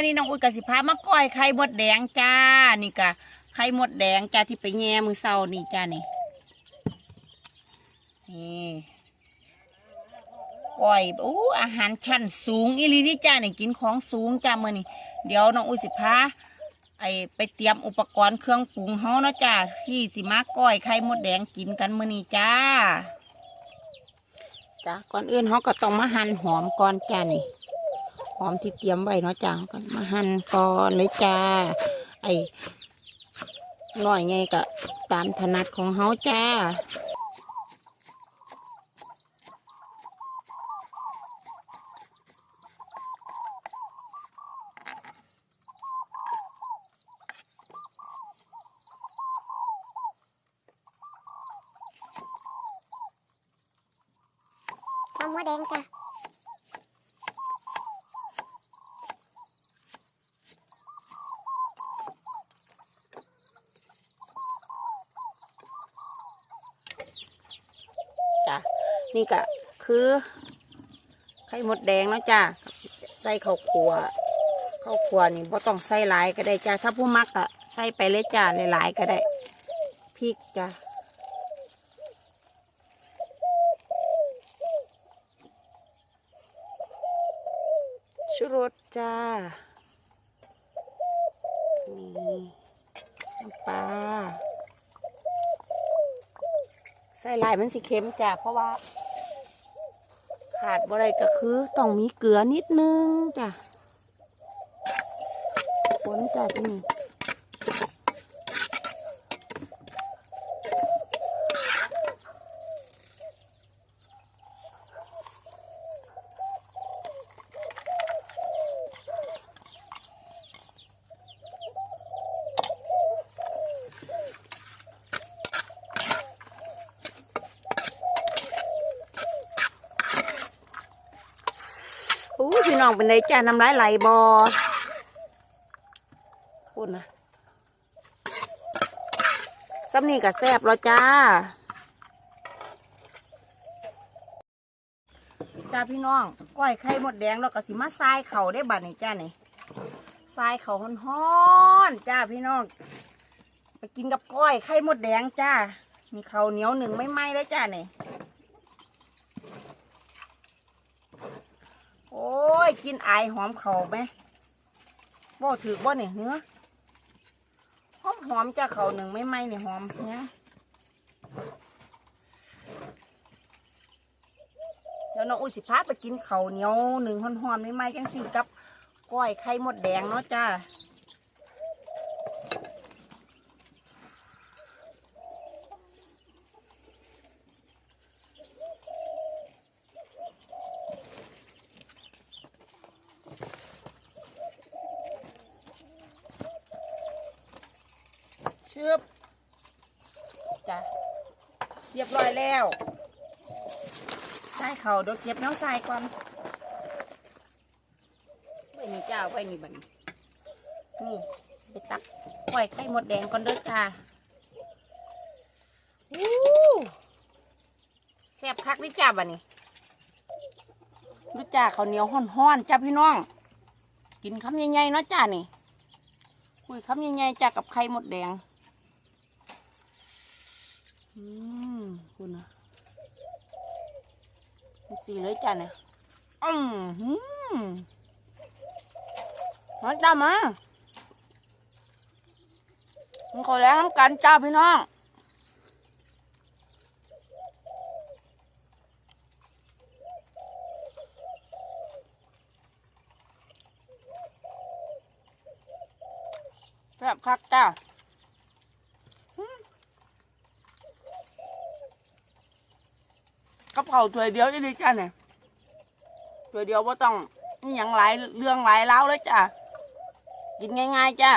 มื่อนี้น้องอุ้ยกับสิพามาก้อยไข่มดแดงจ้า นี่กะไข่มดแดงจ้าที่ไปแง่มือเศร้านี่จ้านี่นี่ก้อยโอ้อาหารชั้นสูงอีลีนี่จ้านี่กินของสูงจ้าเมื่อนี้เดี๋ยวน้องอุ้ยสิพาไอไปเตรียมอุปกรณ์เครื่องปรุงเฮาเนาะจ้าที่สิมาก้อยไข่มดแดงกินกันมื่อนี้จ้าจ้าก่อนอื่นเฮาก็ต้องมาหั่นหอมก่อนจ้านี่ หอมที่เตรียมไว้เนาะจ้าก็มาหั่นก่อนเลยจ้า ไอ้หน่อยไงก็ตามถนัดของเฮาจ้าหอมหัวแดงจ้ะจ้ะ นี่ก็คือไข่มดแดงเนาะจ้าใส่ข้าวคั่วข้าวคั่วนี่บ่ต้องใส่หลายก็ได้จ้าถ้าผู้มักอะใส่ไปเลยจ้าหลายๆก็ได้พริกจ้าชูรสจ้านี่น้ำปลา ใส่ลายมันสิเค็มจ้ะเพราะว่า ขาดอะไรก็คือต้องมีเกลือนิดนึงจ้ะผลจ้ะที่นี่ อู้พี่น้องเป็นไงจ้ะน้ำลายไหลบอพูดนะซ้ำนี่ก็แซบแล้วจ้า จ้าพี่น้องก้อยไข่หมดแดงแล้วก็สิมาทรายเข่าได้บัดนี่จ้านี่ทรายเข่าฮ้อนๆจ้าพี่น้อง ไปกินกับก้อยไข่หมดแดงจ้า มีเข้าเหนียวหนึ่งไม่ไหม้แล้จ้านี่ โกินไอายหอมเข่าไหมบ่ถือบ่เนี่ยเหือหอมหอมจะเข่าหนึ่งไม่ไหมเนี่ยหอมเนี่ยเดี๋ยวน้องอุ้ยสิพาไปกินเข่าเหนียวหนึ่งหอนๆไม่ไหมจังสี่กับก้อยไข่มดแดงเนาะจ้า ชึบจ้ะเรียบร้อยแล้วใส่เขาเดี๋ยวเก็บน้ำใส่ก่อนไว้นี่จ้าไว้นี่บันนี่ไปตักปล่อยไข่มดแดงก่อนเด้อจ้าอู้แซ่บคักนี่จ้าบัดนี้ดูจ้าข้าวเหนียวห้อนๆจ้าพี่น้อง กินคำใหญ่ๆเนาะจ้านี่คุยคำใหญ่ๆจ้ากับไข่หมดแดง อืมคุณนะสีเลยจ้ะเนี่ยอืมหืมมาจ้ามามันขอแรงน้ำกันจ้าพี่น้องแซ่บคักจ้า กับเขาถวยเดียวอีนี่จ้าเนี่ยถวยเดียวว่าต้องอย่างหลายเรื่องหลายเล้าวเลยจ้ากินง่าย ๆ จ้า